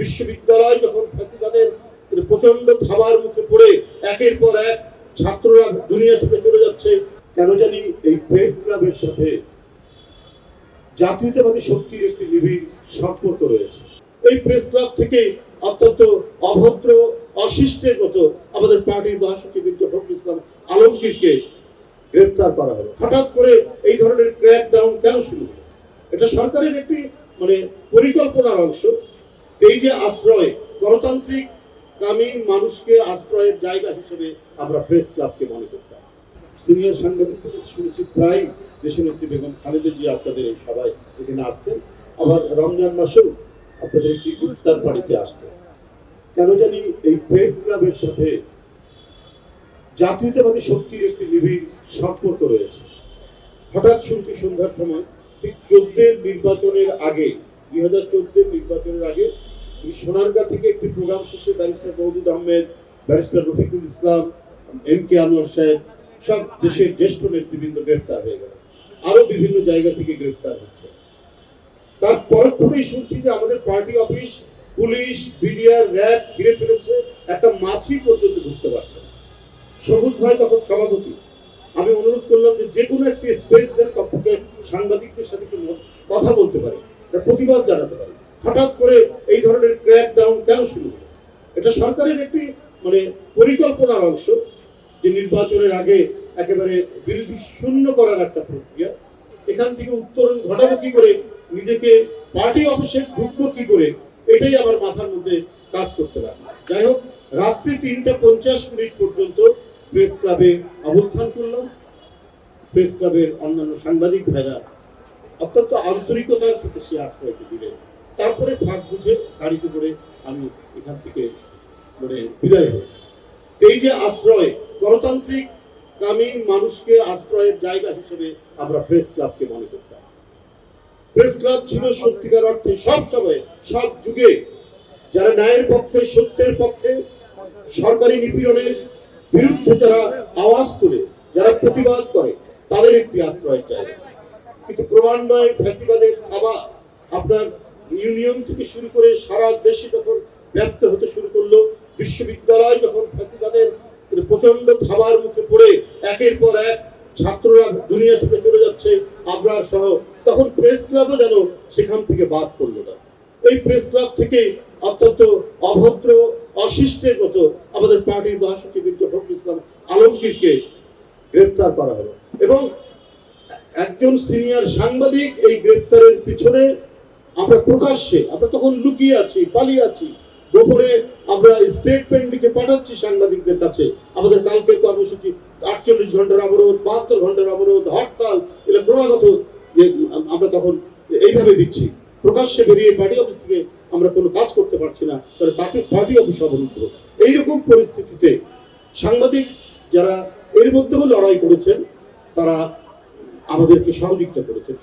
বিশ্ববিদ্যালয় যখন ফ্যাসিবাদের প্রচণ্ড থাবার মুখে পড়ে, একের পর এক ছাত্ররা দুনিয়া থেকে চলে যাচ্ছে, কেন জানি এই প্রেস ক্লাবের সাথে জাতীয়তাবাদী শক্তির একটি নিবিড় সম্পর্ক রয়েছে। এই প্রেস ক্লাব থেকে অত্যন্ত অভদ্র, অশিষ্টের মতো আমাদের পার্টির মহাসচিব জফরুল ইসলাম আলমগীরকে গ্রেপ্তার করা হলো। হঠাৎ করে এই ধরনের ক্র্যাক ডাউন কেন শুরু এটা সরকারের একটি মানে পরিকল্পনার অংশ। এই যে আশ্রয়, গণতান্ত্রিক কামী মানুষকে আশ্রয়ের জায়গা হিসেবে আমরা প্রেস ক্লাবকে মনে করতাম। সিনিয়র সাংবাদিক শুনেছি, প্রায় দেশনেত্রী বেগম খালেদা জিয়া আপনাদের এই সবাই এখানে আসতেন। আবার রমজান মাসেও আপনাদের একটি ইফতার বাড়িতে আসতেন। কেন জানি এই প্রেস ক্লাবের সাথে জাতীয়তাবাদী শক্তির একটি নিবিড় সম্পর্ক রয়েছে। হঠাৎ শুনছি সন্ধ্যার সময়, ঠিক চোদ্দের নির্বাচনের আগে, দুই হাজার চোদ্দের নির্বাচনের আগে এই সোনারগাঁ থেকে একটি প্রোগ্রাম শেষে barrister Mahdud Ahmed, barrister Rafiqul Islam, M K Anwar সাহেব, সব দেশের জ্যেষ্ঠ নেতৃবৃন্দ গ্রেপ্তার হয়ে গেল। আরও বিভিন্ন জায়গা থেকে গ্রেপ্তার হচ্ছে। তার পরক্ষণেই শুনছি যে আমাদের party office, police BDR RAB ঘিরে ফেলেছে, একটা মাছি পর্যন্ত ঢুকতে পারছে না। সবুজ ভাই তখন সভাপতি। আমি অনুরোধ করলাম যে যে কোনো একটি স্পেস দেন কক্ষকে সাংবাদিকদের সাথে কথা বলতে পারে। প্রতিবাদ জানাতে পারি। হঠাৎ করে এই ধরনের ক্র্যাক ডাউন কেন শুরু এটা সরকারের একটি মানে পরিকল্পনার অংশ, যে নির্বাচনের আগে একেবারে বিরোধী শূন্য করার একটা প্রক্রিয়া। এখান থেকে উত্তরণ ঘটাবো কি করে? নিজেকে পার্টি অফিসে ঢুকবো কি করে? এটাই আমার মাথার মধ্যে কাজ করতে লাগল। যাই হোক, রাত্রি তিনটা পঞ্চাশ মিনিট পর্যন্ত প্রেস ক্লাবে অবস্থান করলাম। প্রেস ক্লাবের অন্যান্য সাংবাদিক ভাইরা অত্যন্ত আন্তরিকতার সাথে সে আশ্রয়কে দিলেন। তারপরে ফাঁক বুঝে গাড়িতে করে আমি এখান থেকে মানে বিদায় হই। এই যে আশ্রয়, গণতান্ত্রিক কামী মানুষকে আশ্রয়ের জায়গা হিসেবে আমরা প্রেস ক্লাবকে মনে করতাম। প্রেস ক্লাব ছিল সত্যিকার অর্থে সব সময়, সব যুগে যারা ন্যায়ের পক্ষে, সত্যের পক্ষে, সরকারি নিপীড়নের বিরুদ্ধে যারা আওয়াজ তোলে, যারা প্রতিবাদ করে, তাদের একটি আশ্রয় জায়গা। কিন্তু ক্রমান্বয়ে ফ্যাসিবাদের থাবা আপনার ইউনিয়ন থেকে শুরু করে সারা দেশে যখন ব্যপ্ত হতে শুরু করল, বিশ্ববিদ্যালয় যখন ফ্যাসিবাদের প্রচণ্ড খাবার মুখে পড়ে, একের পর এক ছাত্ররা দুনিয়া থেকে চলে যাচ্ছে আমরা সহ, তখন প্রেস ক্লাবও যেন সেখান থেকে বাদ পড়ল না। এই প্রেস ক্লাব থেকে অত্যন্ত অভদ্র, অশিষ্টের মতো আমাদের পার্টির মহাসচিব জফরুল ইসলাম আলমগীরকে গ্রেপ্তার করা হলো। এবং একজন সিনিয়র সাংবাদিক এই গ্রেপ্তারের পিছনে আমরা প্রকাশ্যে, আমরা তখন লুকিয়ে আছি, পালিয়ে আছি। গোপনে আমরা স্টেটমেন্ট লিখে পাঠাচ্ছি সাংবাদিকদের কাছে। আমাদের কালকে কর্মসূচি, আটচল্লিশ ঘণ্টার অবরোধ, বাহাত্তর ঘণ্টার অবরোধ, হরতাল এটা ক্রমাগত যে আমরা তখন এইভাবে দিচ্ছি। প্রকাশ্যে বেরিয়ে পার্টি অফিস থেকে আমরা কোনো কাজ করতে পারছি না, তাহলে পার্টি পার্টি অফিস অবরুদ্ধ এইরকম পরিস্থিতিতে সাংবাদিক যারা এর মধ্যেও লড়াই করেছেন, তারা আমাদেরকে সহযোগিতা করেছেন।